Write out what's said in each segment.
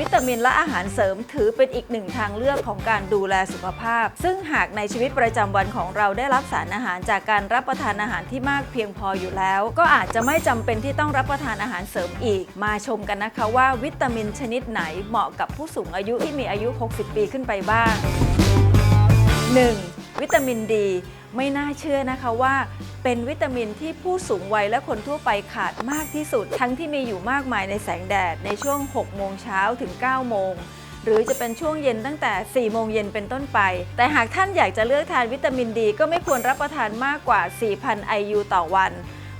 วิตามินและอาหารเสริมถือเป็นอีกหนึ่งทางเลือกของการดูแลสุขภาพ ซึ่งหากในชีวิตประจำวันของเราได้รับสารอาหารจากการรับประทานอาหารที่มากเพียงพออยู่แล้ว ก็อาจจะไม่จำเป็นที่ต้องรับประทานอาหารเสริมอีก มาชมกันนะคะว่าวิตามินชนิดไหนเหมาะกับผู้สูงอายุที่มีอายุ 60 ปีขึ้นไปบ้าง 1. วิตามินดี ไม่น่าเชื่อนะคะว่า เป็นวิตามินที่ผู้สูงวัยและคนทั่วไปขาดมากที่สุด ทั้งที่มีอยู่มากมายในแสงแดดในช่วง 6 โมงเช้าถึง 9 โมง หรือจะเป็นช่วงเย็นตั้งแต่ 4 โมงเย็นเป็นต้นไป แต่หากท่านอยากจะเลือกทานวิตามินดี ก็ไม่ควรรับประทานมากกว่า 4,000 IU ต่อวัน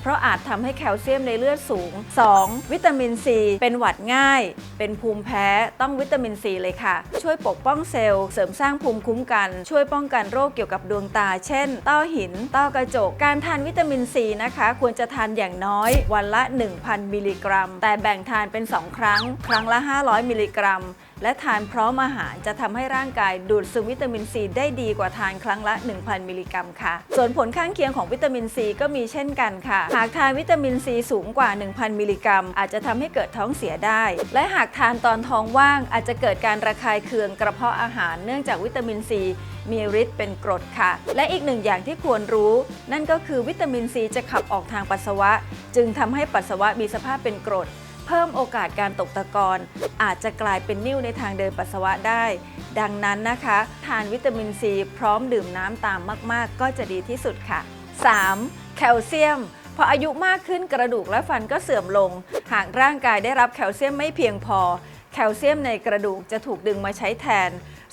เพราะอาจทำให้แคลเซียมในเลือดสูง 2. วิตามินซีเป็นหวัดง่าย เป็นภูมิแพ้ต้องวิตามินซีเลยค่ะ ช่วยปกป้องเซลล์เสริมสร้างภูมิคุ้มกัน ช่วยป้องกันโรคเกี่ยวกับดวงตา เช่น ต้อหิน ต้อกระจก การทานวิตามินซีนะคะ ควรจะทานอย่างน้อยวันละ 1,000 มิลลิกรัม แต่แบ่งทานเป็น 2 ครั้ง ครั้งละ 500 มิลลิกรัมและทานพร้อมอาหารจะทำให้ร่างกายดูดซึมวิตามินซีได้ดีกว่าทานครั้งละ 1,000 มิลลิกรัมค่ะ ส่วนผลข้างเคียงของวิตามินซีก็มีเช่นกันค่ะ หากทานวิตามินซีสูงกว่า 1,000 มิลลิกรัม อาจจะทำให้เกิดท้องเสียได้ และหากทานตอนท้องว่าง อาจจะเกิดการระคายเคืองกระเพาะอาหารเนื่องจากวิตามินซีมีฤทธิ์เป็นกรดค่ะ และอีกหนึ่งอย่างที่ควรรู้ นั่นก็คือวิตามินซีจะขับออกทางปัสสาวะ จึงทำให้ปัสสาวะมีสภาพเป็นกรด เพิ่มโอกาสการตกตะกอนอาจจะกลายเป็นนิ่วในทางเดินปัสสาวะได้ ดังนั้นนะคะ ทานวิตามินซีพร้อมดื่มน้ำตามมากๆ ก็จะดีที่สุดค่ะ 3. แคลเซียมพออายุมากขึ้นกระดูกและฟันก็เสื่อมลง หากร่างกายได้รับแคลเซียมไม่เพียงพอ แคลเซียมในกระดูกจะถูกดึงมาใช้แทน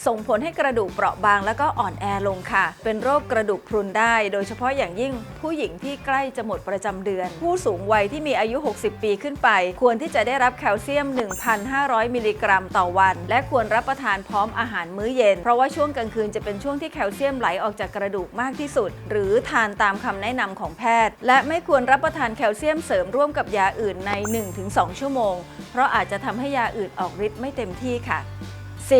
ส่งผลให้กระดูกเปราะบางแล้วก็อ่อนแอลงค่ะ เป็นโรคกระดูกพรุนได้ โดยเฉพาะอย่างยิ่งผู้หญิงที่ใกล้จะหมดประจำเดือน ผู้สูงวัยที่มีอายุ 60 ปีขึ้นไป ควรที่จะได้รับแคลเซียม 1,500 มิลลิกรัมต่อวัน และควรรับประทานพร้อมอาหารมื้อเย็น เพราะว่าช่วงกลางคืนจะเป็นช่วงที่แคลเซียมไหลออกจากกระดูกมากที่สุด หรือทานตามคำแนะนำของแพทย์ และไม่ควรรับประทานแคลเซียมเสริมร่วมกับยาอื่นใน 1-2 ชั่วโมง เพราะอาจจะทำให้ยาอื่นออกฤทธิ์ไม่เต็มที่ค่ะ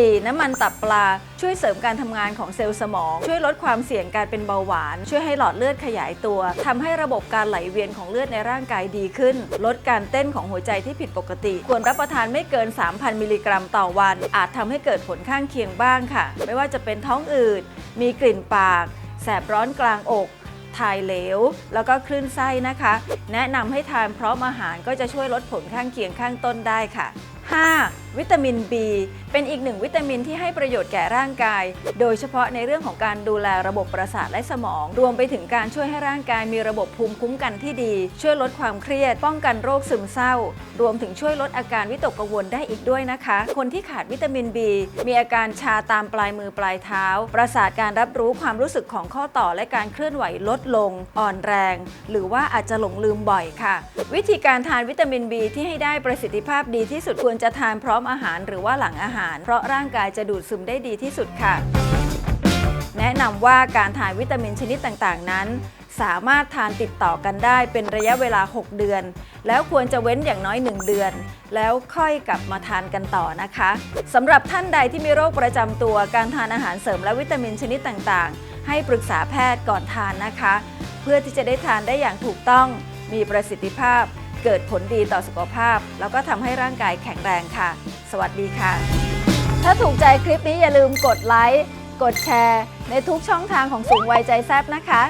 4. น้ำมันตับปลา ช่วยเสริมการทำงานของเซลล์สมอง ช่วยลดความเสี่ยงการเป็นเบาหวาน ช่วยให้หลอดเลือดขยายตัวทำให้ระบบการไหลเวียนของเลือดในร่างกายดีขึ้น ลดการเต้นของหัวใจที่ผิดปกติ ควรรับประทานไม่เกิน 3,000 มิลลิกรัมต่อวัน อาจทำให้เกิดผลข้างเคียงบ้างค่ะ ไม่ว่าจะเป็นท้องอืด มีกลิ่นปาก แสบร้อนกลางอกถ่ายเหลว แล้วก็คลื่นไส้นะคะ แนะนำให้ทานพร้อมอาหารก็จะช่วยลดผลข้างเคียงข้างต้นได้ค่ะ 5. วิตามิน B เป็นอีกหนึ่งวิตามินที่ให้ประโยชน์แก่ร่างกาย โดยเฉพาะในเรื่องของการดูแลระบบประสาทและสมอง รวมไปถึงการช่วยให้ร่างกายมีระบบภูมิคุ้มกันที่ดี ช่วยลดความเครียด ป้องกันโรคซึมเศร้า รวมถึงช่วยลดอาการวิตกกังวลได้อีกด้วยนะคะ คนที่ขาดวิตามิน B มีอาการชาตามปลายมือปลายเท้า ประสาทการรับรู้ความรู้สึกของข้อต่อและการเคลื่อนไหวลดลง อ่อนแรง หรือว่าอาจจะหลงลืมบ่อยค่ะ วิธีการทานวิตามิน B ที่ให้ได้ประสิทธิภาพดีที่สุดควรจะทานพร้อมมอาหารหรือว่าหลังอาหาร เพราะร่างกายจะดูดซึมได้ดีที่สุดค่ะ แนะนำว่าการทานวิตามินชนิดต่างๆ นั้น สามารถทานติดต่อกันได้เป็นระยะเวลา 6 เดือน แล้วควรจะเว้นอย่างน้อย 1 เดือน แล้วค่อยกลับมาทานกันต่อนะคะสำหรับท่านใดที่มีโรคประจำตัวการทานอาหารเสริมและวิตามินชนิดต่างๆ ให้ปรึกษาแพทย์ก่อนทานนะคะ เพื่อที่จะได้ทานได้อย่างถูกต้องมีประสิทธิภาพ เกิดผลดีต่อสุขภาพ แล้วก็ทำให้ร่างกายแข็งแรงค่ะ สวัสดีค่ะ ถ้าถูกใจคลิปนี้อย่าลืมกดไลค์ กดแชร์ ในทุกช่องทางของสูงวัยใจแซบนะคะ